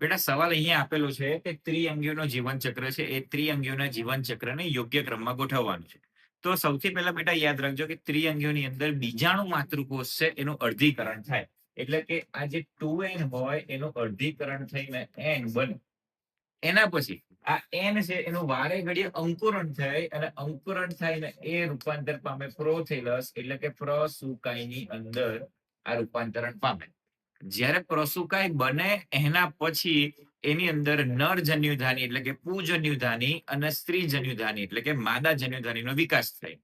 બેટા, સવાલ અહીંયા આપેલો છે કે ત્રિઅંગીઓનો જીવન ચક્ર છે, એ ત્રિઅંગીઓના જીવન ચક્રને યોગ્ય ક્રમમાં ગોઠવવાનું છે. તો સૌથી પહેલા બેટા યાદ રાખજો કે ત્રિઅંગીઓની અંદર બીજાણુ માતૃકોષ છે, એનું અર્ધીકરણ થાય. એટલે કે આ જે ટુ એન હોય, એનું અર્ધીકરણ થઈને એન બને. એના પછી આ એન છે, એનું વારે ઘડીએ અંકુરણ થાય અને અંકુરણ થઈને એ રૂપાંતર પામે પ્રોથેલસ, એટલે કે પ્રસુકાઈની અંદર આ રૂપાંતરણ પામે. જ્યારે પ્રસુકાય બને, એના પછી એની અંદર નર જન્યુધાની એટલે કે પૂજન્યુધાની અને સ્ત્રી જન્યુધાની એટલે કે માદા જન્યુધાનીનો વિકાસ થાય.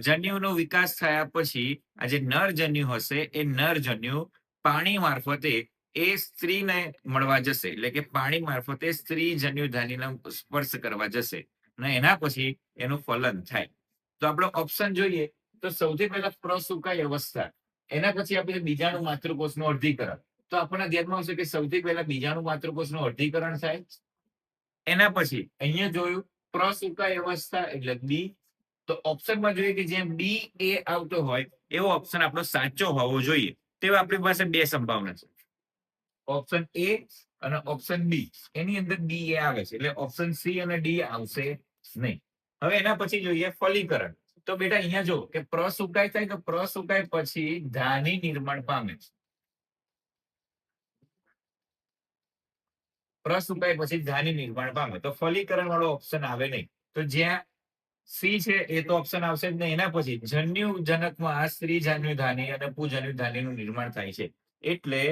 જન્યુનો વિકાસ થયા પછી આ જે નર જન્યુ હશે, એ નર જન્યુ પાણી મારફતે એ સ્ત્રીને મળવા જશે. એટલે કે પાણી મારફતે સ્ત્રી જન્યુધાનીનો સ્પર્શ કરવા જશે અને એના પછી એનું ફલન થાય. તો આપણો ઓપ્શન જોઈએ તો સૌથી પહેલા પ્રસુકાય અવસ્થા. એના પછી આપણે બીજાણુ માતૃકોષનું અર્ધીકરણ. તો આપણા ધ્યાનમાં આવશે કે સૌથી પહેલા બીજાણુ માતૃકોષનું અર્ધીકરણ થાય. એના પછી અહીંયા જોયું પ્રસુકાય અવસ્થા એટલે બી તો ઓપ્શનમાં જોઈએ કે જ્યાં બી એ આવતો હોય, એવો ઓપ્શન આપણો સાચો હોવો જોઈએ. તેવા આપણી પાસે બે સંભાવના છે. ઓપ્શન એ અને ઓપ્શન બી એની અંદર બી એ આવે છે, એટલે ઓપ્શન સી અને ડી આવશે નહીં. હવે એના પછી જોઈએ ફલીકરણ. તો બેટા અહીંયા જો કે પ્રસુકાય થાય તો પ્રસુકાય પછી ધાની નિર્માણ પામે છે. પ્રસુકાય પછી ધાની નિર્માણ પામે. તો ફલીકરણ વાળો ઓપ્શન આવે નહીં. તો જ્યાં સી છે એ તો ઓપ્શન આવશે જ એના પછી જન્યુ જનકમાં સ્ત્રી જાન્યુ ધાની અને પૂજન્યુધાનીનું નિર્માણ થાય છે. એટલે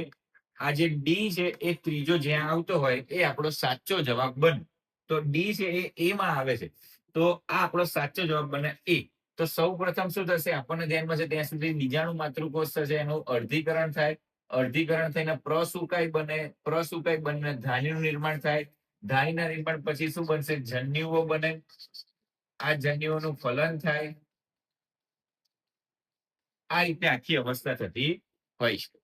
આ જે ડી છે એ ત્રીજો જ્યાં આવતો હોય એ આપણો સાચો જવાબ બને. તો ડી છે એ એમાં આવે છે. તો આ આપણો સાચો જવાબ બને એ તો સૌ પ્રથમ શું થશે? આપણને ધ્યાનમાં છે ત્યાં સુધી બીજાણુ માતૃકોષ થશે, એનું અર્ધીકરણ થાય. અર્ધીકરણ થઈને પ્રસુકાય બને, પ્રસુકાય બનીને ધાનીનું નિર્માણ થાય. ધાનીના નિર્માણ પછી શું બનશે? જન્યુઓ બને. આ જન્યુઓનું ફલન થાય. આ રીતે આખી અવસ્થા થતી હોય છે.